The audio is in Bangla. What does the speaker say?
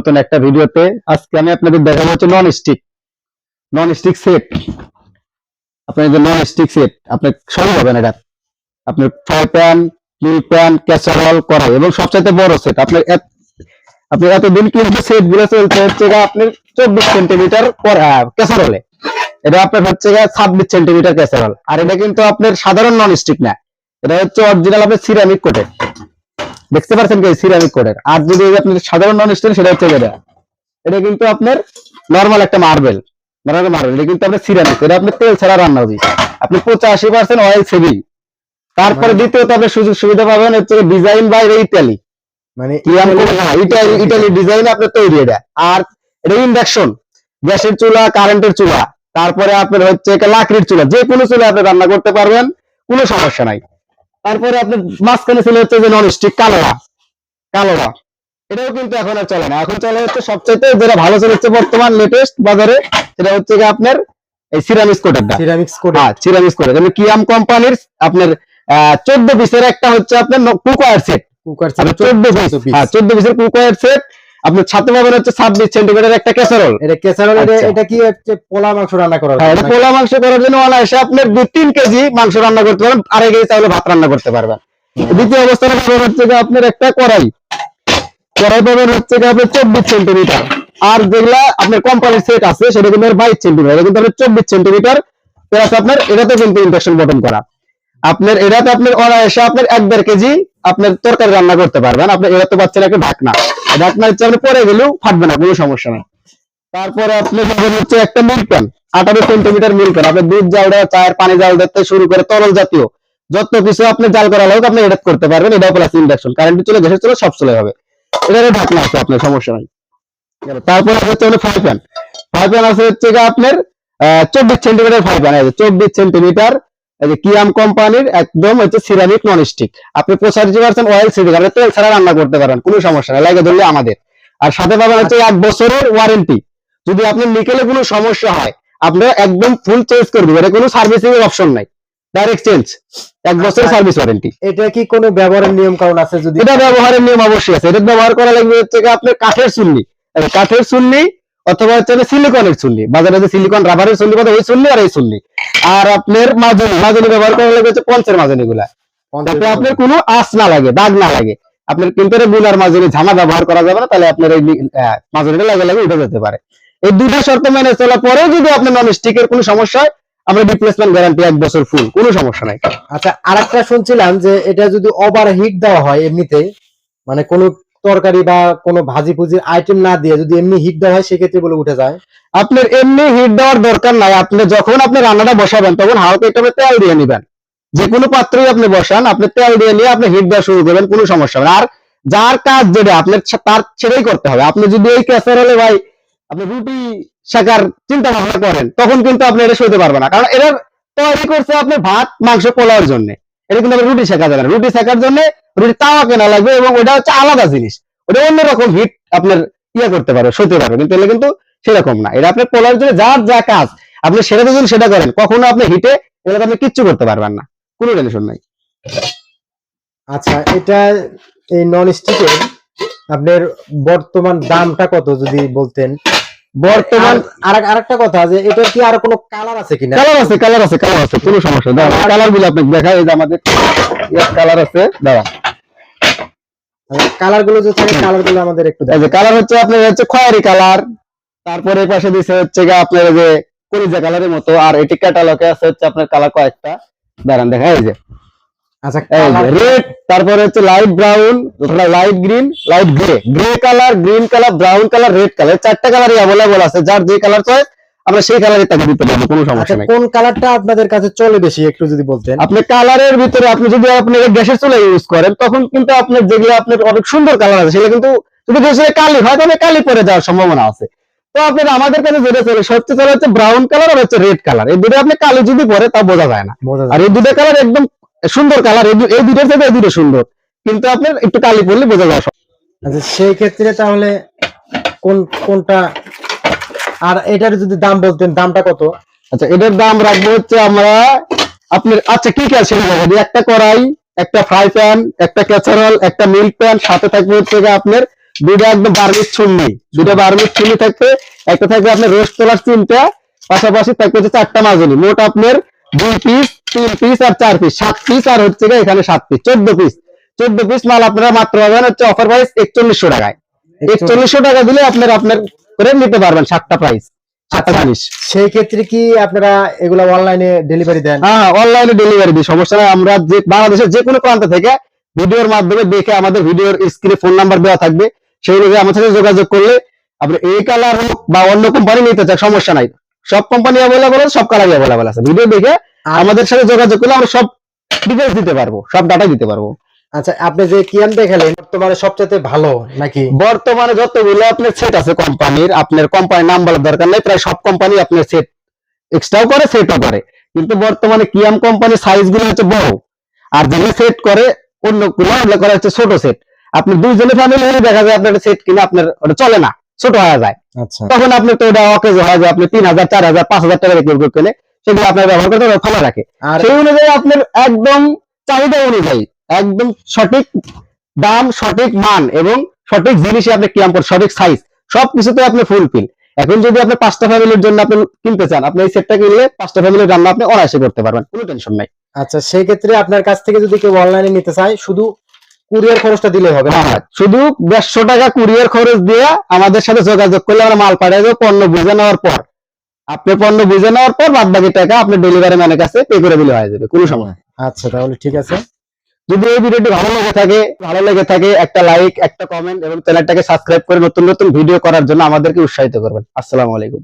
নতুন একটা ভিডিওতে আজকে আমি আপনাদের দেখাবো হচ্ছে non stick non stick set আপনার যে নন স্টিক সেট আপনার সবই পাবেন এটা। আপনার fry pan milk pan casserole কড়াই এবং সবচাইতে বড় সেট আপনার আপনি এতদিন কিন্তু সেটগুলো চলছে হচ্ছে আপনার চব্বিশ সেন্টিমিটার ক্যাসারলে এটা আপনার হচ্ছে ছাব্বিশ সেন্টিমিটার ক্যাসারল আর এটা কিন্তু আপনার সাধারণ নন স্টিক না। এটা হচ্ছে অরিজিনাল আপনার সিরামিক কোটের দেখতে পাচ্ছেন কি সিরামিক কোটের আর যদি আপনি সাধারণ নন স্টিল সেটা হচ্ছে এটা এটা কিন্তু আপনার নর্মাল একটা মার্বেল নর্মাল মার্বেল এটা কিন্তু আপনার সিরামিক এটা আপনি তেল ছাড়া রান্না হবে আপনি পঁচাশি পার্সেন্ট অয়েল সেভিং তারপরে মানে- দ্বিতীয়ত আপনি সুযোগ সুবিধা পাবেন হচ্ছে ডিজাইন বাই মানে ইটালি ইটালি ডিজাইন আপনার তৈরি এটা। আর এটা ইন্ডাকশন গ্যাসের চুলা কারেন্টের চুলা। তারপরে আপনার হচ্ছে লাকড়ির চুলা। যে কোনো চুলা আপনি রান্না করতে পারবেন কোনো সমস্যা নাই। তারপরে আপনার মাঝখানে ছিল হচ্ছে যে নন স্টিক কালোয়া কালোয়া এটাও কিন্তু এখন আর চলে না। এখন চলে হচ্ছে সবচাইতে যেটা ভালো চলেছে বর্তমান লেটেস্ট বাজারে সেটা হচ্ছে কি আপনার এই সিরামিক্স কোটেরটা সিরামিক্স কোড হ্যাঁ সিরামিক্স কোটের যেমন কিয়াম কোম্পানির আপনার চোদ্দ পিসের একটা হচ্ছে আপনার কুকওয়ার সেট কুকার আপনার চোদ্দ পিস হ্যাঁ চোদ্দ পিসের কুকওয়ার সেট আপনার ছাত্র পাবেন হচ্ছে ছাব্বিশ সেন্টিমিটার একটা ক্যাসারোল এটা কেসারল এটা আচ্ছা। কি হচ্ছে পোলা মাংস রান্না করার হ্যাঁ এটা পোলা মাংস করার জন্য অনায়াসে আপনার দু তিন কেজি মাংস রান্না করতে পারবেন আড়াই কেজি চাইলে ভাত রান্না করতে পারবেন। দ্বিতীয় অবস্থানে পাবেন হচ্ছে যে আপনার একটা কড়াই। কড়াই পাবেন হচ্ছে যে আপনার চব্বিশ সেন্টিমিটার। আর যেগুলা আপনার কোম্পানির সেট আছে সেটা কিন্তু বাইশ সেন্টিমিটার। এটা কিন্তু আপনার চব্বিশ সেন্টিমিটার প্লাস আপনার এটাতে কিন্তু ইন্ডাকশন বটন করা। আপনার এটা তো আপনার অনায়াসে আপনার এক দেড় কেজি আপনার তরকারি রান্না করতে পারবেন। আপনার এটা তো পাচ্ছেন একটা ঢাকনা। ঢাকনা হচ্ছে আপনি পরে গেলেও ফাটবে না, কোনো সমস্যা নেই। তারপরে আপনি পাবেন হচ্ছে একটা মিল্ক প্যান, আঠারো সেন্টিমিটার মিল্ক প্যান। আপনি দুধ জাল দেওয়া, চায়ের পানি জাল দিতে শুরু করে তরল জাতীয় যত কিছু আপনি জাল করা হোক আপনি এটা করতে পারবেন। এটা প্লাস ইন্ডাকশন কারেন্ট চলে, গ্যাসের চলে, সব চলে হবে এটার ঢাকনা আছে আপনার, সমস্যা নাই। তারপরে হচ্ছে হলো ফ্রাই প্যান ফ্রাই প্যান আছে হচ্ছে আপনার চব্বিশ সেন্টিমিটার ফ্রাই প্যান আছে চব্বিশ সেন্টিমিটার এই কিয়াম কোম্পানির একদম হচ্ছে সিরামিক নন স্টিক আপনি পঁচাশি পার্সেন্ট অয়েল আপনি তেল ছাড়া রান্না করতে পারেন কোনো সমস্যা নেই লাগে ধরলে আমাদের। আর সাথে পাবেন হচ্ছে এক বছরের ওয়ারেন্টি যদি নিকেলে কোনো সমস্যা হয় আপনি একদম ফুল চেঞ্জ করে দিবেন। এটা কোনো সার্ভিসিং এর অপশন নাই। ডাইরেক্ট চেঞ্জ এক বছরের আচ্ছা। সার্ভিস ওয়ারেন্টি এটা কি কোনো ব্যবহারের নিয়ম কারণ আছে যদি এটা ব্যবহারের নিয়ম অবশ্যই আছে। এটা ব্যবহার করা লাগবে হচ্ছে আপনার কাঠের চুল্লি। কাঠের চুল্লি অথবা হচ্ছে সিলিকনের চুল্লি। বাজারে যে সিলিকন রাবারের চুল্লি পাবে ওই চুল্লি আর এই চুল্লি। আর আপনার মাজনি মাজনি ব্যবহার করা লাগবে হচ্ছে পঞ্চের মাজনি গুলা। যাতে আপনার কোনো আঁচ না লাগে দাগ না লাগে। আপনার কিন্তু গুলার মাজনি ঝামা ব্যবহার করা যাবে না তাহলে আপনার এই মাজনিটা লাগে লাগে উঠে যেতে পারে। এই দুটো শর্ত মেনে চলার পরেও যদি আপনার নন স্টিকের কোনো সমস্যা হয় আমরা রিপ্লেসমেন্ট গ্যারান্টি এক বছর ফুল কোনো সমস্যা নাই। আচ্ছা আরেকটা শুনছিলাম যে এটা যদি ওভার হিট দেওয়া হয় এমনিতে মানে কোনো তরকারি বা কোনো ভাজি ফুজির আইটেম না দিয়ে যদি এমনি হিট দেওয়া হয়, সেক্ষেত্রে বলে উঠে যায়। আপনার এমনি হিট দেওয়ার দরকার নাই। আপনি যখন আপনি রান্নাটা বসাবেন, তখন হালকা একটু তেল দিয়ে নেবেন। যে কোনো পাত্রই আপনি বসান, আপনি তেল দিয়ে নিয়ে আপনি হিট দেওয়া শুরু করবেন, কোনো সমস্যা আর যার কাজ যেটা আপনার তার ছেড়েই করতে হবে। আপনি যদি এই ক্যাসারোলে ভাই, আপনি রুটি শেখার চিন্তা ভাবনা করেন, তখন কিন্তু আপনি এটা সইতে পারবেন না। কারণ এটা তৈরি করছে আপনি ভাত, মাংস পোলাওয়ার জন্য। এটা কিন্তু রুটি শেখা যাবে রুটি শেখার জন্য রুটি তাওয়া কেনা লাগবে এবং ওটা হচ্ছে আলাদা জিনিস। ওটা অন্যরকম হিট আপনার ইয়ে করতে পারবে সইতে পারবে কিন্তু এটা কিন্তু সেরকম না। এটা আপনার পোলার জন্য যার যা কাজ, আপনি সেটা যদি সেটা করেন, কখনো আপনি হিটে এগুলো আপনি কিচ্ছু করতে পারবেন না। কোনো টেনশন নাই। আচ্ছা এটা এই নন স্টিকের আপনার বর্তমান দামটা কত যদি বলতেন? বর্তমান আর আরেকটা কথা যে এটার কি আর কোনো কালার আছে কিনা? কালার আছে কালার আছে কালার আছে কোনো সমস্যা দাঁড়া কালারগুলো আপনাকে দেখাই এই যে আমাদের কালার আছে দাঁড়া। কালারগুলো যে থাকে কালারগুলো আমাদের একটু এই যে কালার হচ্ছে আপনার হচ্ছে খয়েরি কালার তারপরে পাশে দিছে হচ্ছে গিয়ে আপনার যে কলিজা কালারের মতো আর এটি ক্যাটালগে আছে হচ্ছে আপনার কালার কয়েকটা। দাঁড়ান দেখা এই যে। আচ্ছা এই যে colour- রেড তারপরে হচ্ছে light brown light green light grey grey colour green colour brown colour red colour চারটা কালারই অ্যাভেলেবল আছে। যার যে কালার চাই আমরা সেই কালারই তাকে দিতে পারব কোনো আচ্ছা সমস্যা নেই। কোন কালারটা আপনাদের কাছে চলে বেশি একটু যদি বলতেন? আপনি কালারের ভিতরে আপনি যদি আপনি গ্যাসের চুলা ইউজ করেন তখন কিন্তু আপনার যেগুলো আপনার অনেক সুন্দর কালার আছে সেগুলো কিন্তু যদি গ্যাসের কালি হয় কালি পরে যাওয়ার সম্ভাবনা আছে। তো আপনার আমাদের কাছে যেটা চলে সবচেয়ে চলে হচ্ছে ব্রাউন কালার আর হচ্ছে রেড কালার এই দুটো আপনি কালি যদি পরে তা বোঝা যায় না। আর। এই দুটো কালার একদম সুন্দর কালার এই দুটোর থেকে এই দুটো সুন্দর। কিন্তু আপনার একটু কালি পড়লে বোঝা যায় আচ্ছা সেই ক্ষেত্রে তাহলে কোন কোনটা? আর এটার যদি দাম বলতেন দামটা কত? আচ্ছা এটার দাম রাখব হচ্ছে আমরা আপনার আচ্ছা কি কি আছে একটা কড়াই একটা ফ্রাই প্যান একটা ক্যাচারল একটা মিল্ক প্যান সাথে থাকবে হচ্ছে আপনার দুইটা একদম বার্মিক ছুন্নি দুইটা বার্মিক ছুন্নি থাকবে একটা থাকবে আপনার রোস্ট তোলার তিনটা পাশাপাশি থাকবে হচ্ছে চারটা মাজনি মোট আপনার দুই পিস তিন পিস আর চার পিস সাত পিস আর হচ্ছে এখানে সাত পিস চোদ্দ পিস চোদ্দ পিস মাল আপনারা মাত্র পাবেন হচ্ছে অফার প্রাইস একচল্লিশশো টাকায়। একচল্লিশশো টাকা দিলে আপনার আপনার করে নিতে পারবেন সাতটা প্রাইস সেই ক্ষেত্রে কি আপনারা এগুলা অনলাইনে ডেলিভারি দেন? হ্যাঁ অনলাইনে ডেলিভারি দিই। সমস্যা নাই আমরা যে বাংলাদেশের যে কোনো প্রান্ত থেকে ভিডিওর মাধ্যমে দেখে আমাদের ভিডিওর স্ক্রিনে ফোন নাম্বার দেওয়া থাকবে। সেই অনুযায়ী আমার সাথে যোগাযোগ করলে আপনি এই কালার হোক বা অন্য কোম্পানি নিতে চান সমস্যা নাই। সব কোম্পানি অ্যাভেলেবল সব কালারই অ্যাভেলেবল আছে। ভিডিও দেখে আমাদের সাথে যোগাযোগ করলে আমরা সব ডিটেলস দিতে পারব সব ডাটা দিতে পারব। আচ্ছা আপনি যে কিয়ান দেখালেন বর্তমানে সবচেয়ে ভালো নাকি? বর্তমানে যতগুলো আপনার সেট আছে কোম্পানির আপনার কোম্পানির নাম বলার দরকার নেই প্রায় সব কোম্পানি আপনার সেট এক্সট্রাও করে সেটও করে। কিন্তু বর্তমানে কিয়াম কোম্পানির সাইজগুলো হচ্ছে বড়। আর যেগুলো সেট করে অন্যগুলো ওগুলো করে হচ্ছে ছোট সেট আপনি দুইজনের ফ্যামিলি হলে দেখা যায় আপনার সেট কিনে আপনার ওটা চলে না ছোট হয়ে যায়। আচ্ছা। তখন আপনি তো ওটা অকেজ হয়ে যায় আপনি তিন হাজার চার হাজার পাঁচ হাজার টাকা কিনে সেগুলো আপনার ব্যবহার করতে ফেলা রাখে। সেই অনুযায়ী আপনার একদম চাহিদা অনুযায়ী একদম সঠিক দাম সঠিক মান এবং সঠিক জিনিসে আপনি কিয়াম করেন সঠিক সাইজ সবকিছুতে আপনি ফুলফিল এখন যদি আপনি পাঁচটা ফ্যামিলির জন্য আপনি কিনতে চান আপনি এই সেটটা কিনলে পাঁচটা ফ্যামিলির রান্না আপনি অনায়াসে করতে পারবেন কোনো টেনশন নাই। আচ্ছা সেই ক্ষেত্রে আপনার কাছ থেকে যদি কেউ অনলাইনে নিতে চায় শুধু কুরিয়ার খরচটা দিলে হবে না? হ্যাঁ, শুধু দেড়শো টাকা কুরিয়ার খরচ দিয়ে আমাদের সাথে যোগাযোগ করলে আমরা মাল পাঠিয়ে দেবো পণ্য বুঝে নেওয়ার পর। আপনি পণ্য বুঝে নেওয়ার পর বাদ বাকি টাকা আপনি ডেলিভারি ম্যানের কাছে পে করে দিলে হয়ে যাবে কোনো সময় আচ্ছা তাহলে ঠিক আছে। যদি এই ভিডিওটি ভালো লেগে থাকে ভালো লেগে থাকে একটা লাইক একটা কমেন্ট এবং চ্যানেলটাকে সাবস্ক্রাইব করে নতুন নতুন ভিডিও করার জন্য আমাদেরকে উৎসাহিত করবেন। আসসালামু আলাইকুম।